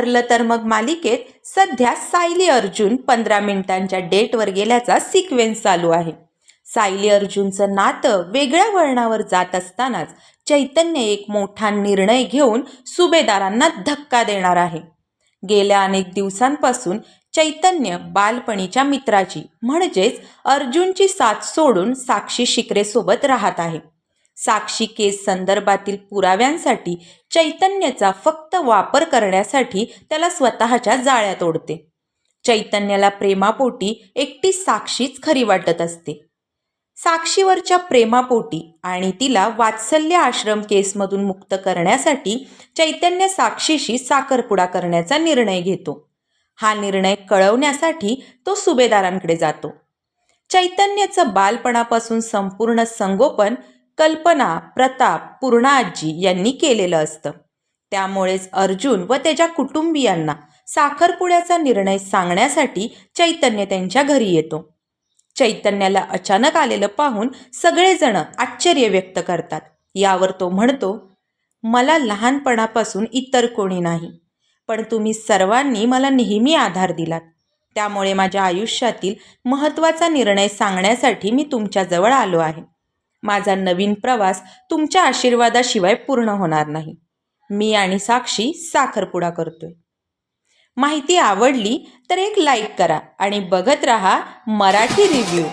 ठरलं तर मग मालिकेत सध्या सायली अर्जुन पंधरा मिनिटांच्या डेटवर गेल्याचा सिक्वेन्स चालू आहे. सायली अर्जुनचं नातं वेगळ्या वळणावर जात असतानाच चैतन्य एक मोठा निर्णय घेऊन सुभेदारांना धक्का देणार आहे. गेल्या अनेक दिवसांपासून चैतन्य बालपणीच्या मित्राची म्हणजेच अर्जुनची साथ सोडून साक्षी शिकरेसोबत राहत आहे. साक्षी केस संदर्भातील पुराव्यांसाठी चैतन्याचा फक्त वापर करण्यासाठी त्याला स्वतःच्या जाळ्यात ओढते. चैतन्याला प्रेमापोटी एकटी साक्षीच खरी वाटत असते. साक्षीवरच्या प्रेमापोटी आणि तिला वात्सल्य आश्रम केसमधून मुक्त करण्यासाठी चैतन्य साक्षीशी साखरपुडा करण्याचा निर्णय घेतो. हा निर्णय कळवण्यासाठी तो सुभेदारांकडे जातो. चैतन्याचं बालपणापासून संपूर्ण संगोपन कल्पना प्रताप पूर्णा आजी यांनी केलेलं असतं. त्यामुळेच अर्जुन व त्याच्या कुटुंबियांना साखरपुड्याचा निर्णय सांगण्यासाठी चैतन्य त्यांच्या घरी येतो. चैतन्याला अचानक आलेलं पाहून सगळेजण आश्चर्य व्यक्त करतात. यावर तो म्हणतो मला लहानपणापासून इतर कोणी नाही पण तुम्ही सर्वांनी मला नेहमी आधार दिलात. त्यामुळे माझ्या आयुष्यातील महत्त्वाचा निर्णय सांगण्यासाठी मी तुमच्याजवळ आलो आहे. माझा नवीन प्रवास तुमच्या आशीर्वादाशिवाय पूर्ण होणार नाही. मी आणि साक्षी साखरपुडा करतोय. माहिती आवडली तर एक लाईक करा आणि बघत रहा मराठी रिव्ह्यू